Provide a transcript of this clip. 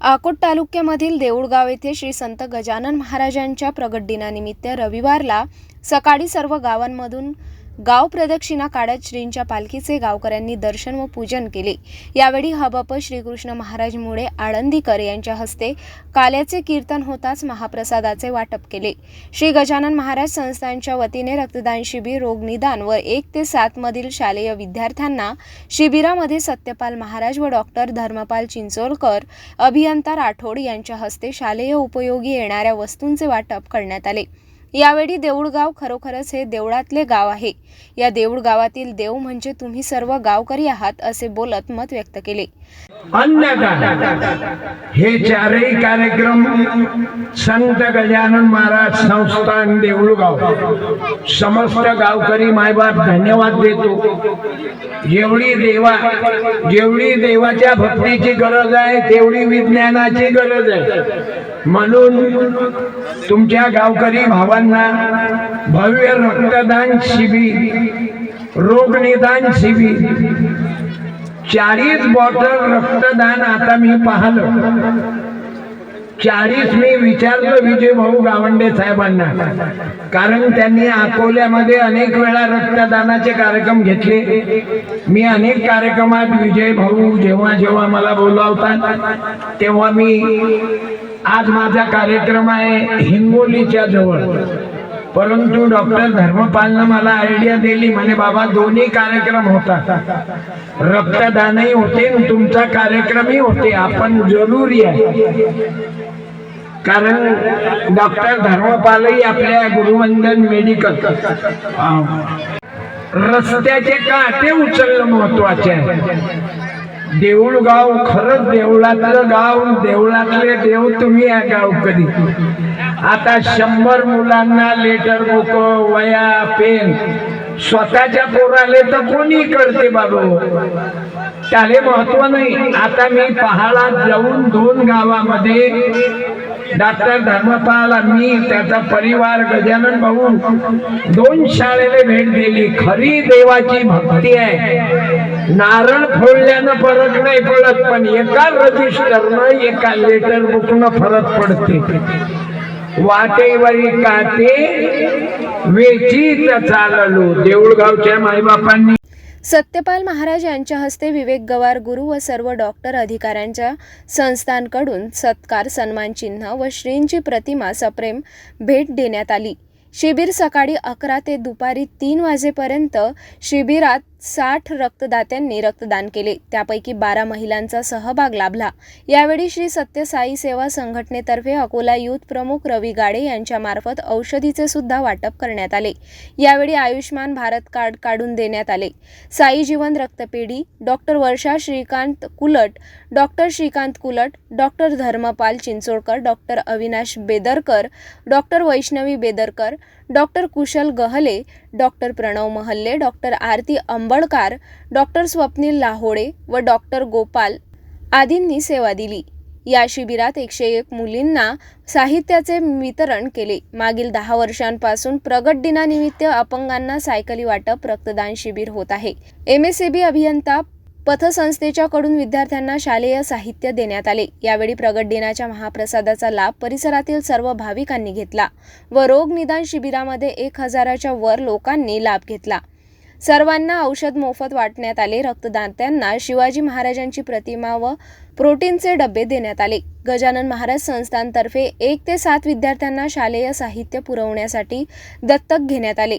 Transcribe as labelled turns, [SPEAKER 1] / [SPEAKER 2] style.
[SPEAKER 1] अकोट तालुक्यामधील देऊळगाव येथे श्री संत गजानन महाराजांच्या प्रगट दिनानिमित्त रविवारला सकाळी सर्व गावांमधून गाव प्रदक्षिणा काढत श्रींच्या पालखीचे गावकऱ्यांनी दर्शन व पूजन केले. यावेळी हबप श्रीकृष्ण महाराज मुळे आळंदीकर यांच्या हस्ते काल्याचे कीर्तन होताच महाप्रसादाचे वाटप केले. श्री गजानन महाराज संस्थांच्या वतीने रक्तदान शिबिर रोगनिदान व एक ते सात मधील शालेय विद्यार्थ्यांना शिबिरामध्ये सत्यपाल महाराज व डॉक्टर धर्मपाल चिंचोलकर अभियंता राठोड यांच्या हस्ते शालेय उपयोगी येणाऱ्या वस्तूंचे वाटप करण्यात आले. यावेळी देऊळगाव खरोखरच हे देवळातले गाव आहे. या देऊळ गावातील देव म्हणजे तुम्ही सर्व गावकरी आहात असे बोलत मत व्यक्त केले.
[SPEAKER 2] अन्नदान हे चारही कार्यक्रम संत गजानन महाराज संस्थान देऊळगाव. समस्त गावकरी मायबाप धन्यवाद देतो. जेवढी देवा जेवढी देवाच्या भक्तीची गरज आहे तेवढी विज्ञानाची गरज आहे. म्हणून तुमच्या गावकरी भावांना भव्य रक्तदान शिबिर रोगनिदान शिबिर चाळीस बॉटल रक्तदान आता मी पाहिलं. चाळीस मी विचारलं विजय भाऊ गावंडे साहेबांना कारण त्यांनी अकोल्यामध्ये अनेक वेळा रक्तदानाचे कार्यक्रम घेतले. मी अनेक कार्यक्रमात विजय भाऊ जेव्हा जेव्हा मला बोलावतात तेव्हा मी आज माझा कार्यक्रम आहे हिंगोलीच्या जवळ. परंतु डॉक्टर धर्मपालनं मला आयडिया दिली. म्हणे बाबा दोन्ही कार्यक्रम होतात. रक्तदानही होते तुमचा कार्यक्रमही होते. आपण जरूर या कारण डॉक्टर धर्मपालही आपल्या गुरुवंदन मेडिकल रस्त्याचे काटे उचलणं महत्त्वाचे आहे. देऊळगाव खरंच देवळातलं गाव देवळातले देव तुम्ही या गाव कधी. आता शंभर मुलांना लेटर बुक वया पेन स्वतःच्या पोराले तर कोणी करते बाबू? त्याले महत्त्व नाही. आता मी पहाडात जाऊन दोन गावामध्ये डॉक्टर धर्मपाल मी त्याचा परिवार गजानन भाऊ दोन शाळेला भेट दिली. खरी देवाची भक्ती आहे. नारळ फोडल्यानं फरक नाही पडत पण एका रजिस्टरनं एका लेटर बुकनं फरक पडते. वाटेवरी काते वेचीत चाललो. देऊळगावच्या माईबापांनी
[SPEAKER 1] सत्यपाल महाराज यांच्या हस्ते विवेक गवार गुरु व सर्व डॉक्टर अधिकाऱ्यांच्या संस्थांकडून सत्कार सन्मानचिन्ह व श्रींची प्रतिमा सप्रेम भेट देण्यात आली. शिबिर सकाळी अकरा ते दुपारी तीन वाजेपर्यंत शिबिरात साठ रक्तदात्यांनी रक्तदान केले. त्यापैकी बारा महिलांचा सहभाग लाभला. यावेळी श्री सत्यसाई सेवा संघटनेतर्फे अकोला युथ प्रमुख रवी गाडे यांच्यामार्फत औषधीचे सुद्धा वाटप करण्यात आले. यावेळी आयुष्मान भारत कार्ड काढून देण्यात आले. साई जीवन रक्तपेढी doctor Varsha Shrikant Kulat doctor Shrikant Kulat doctor Dharmapal Chincholkar doctor Avinash Bedarkar doctor Vaishnavi Bedarkar doctor Kushal Gahale doctor Pranav Mahalle doctor Aarti Ambadkar doctor Swapnil Lahode व डॉक्टर गोपाल आदींनी सेवा दिली. या शिबिरात एकशे एक मुलींना साहित्याचे वितरण केले. मागील दहा वर्षांपासून प्रगट दिनानिमित्त अपंगांना सायकली वाटप रक्तदान शिबिर होत आहे. एम एस अभियंता पथसंस्थेच्याकडून विद्यार्थ्यांना शालेय साहित्य देण्यात आले. यावेळी प्रगट दिनाच्या महाप्रसादाचा लाभ परिसरातील सर्व भाविकांनी घेतला व रोग निदान शिबिरामध्ये एक हजाराच्या वर लोकांनी लाभ घेतला. सर्वांना औषध मोफत वाटण्यात आले. रक्तदात्यांना शिवाजी महाराजांची प्रतिमा व प्रोटीनचे डबे देण्यात आले. गजानन महाराज संस्थांतर्फे एक ते सात विद्यार्थ्यांना शालेय साहित्य पुरवण्यासाठी दत्तक घेण्यात आले.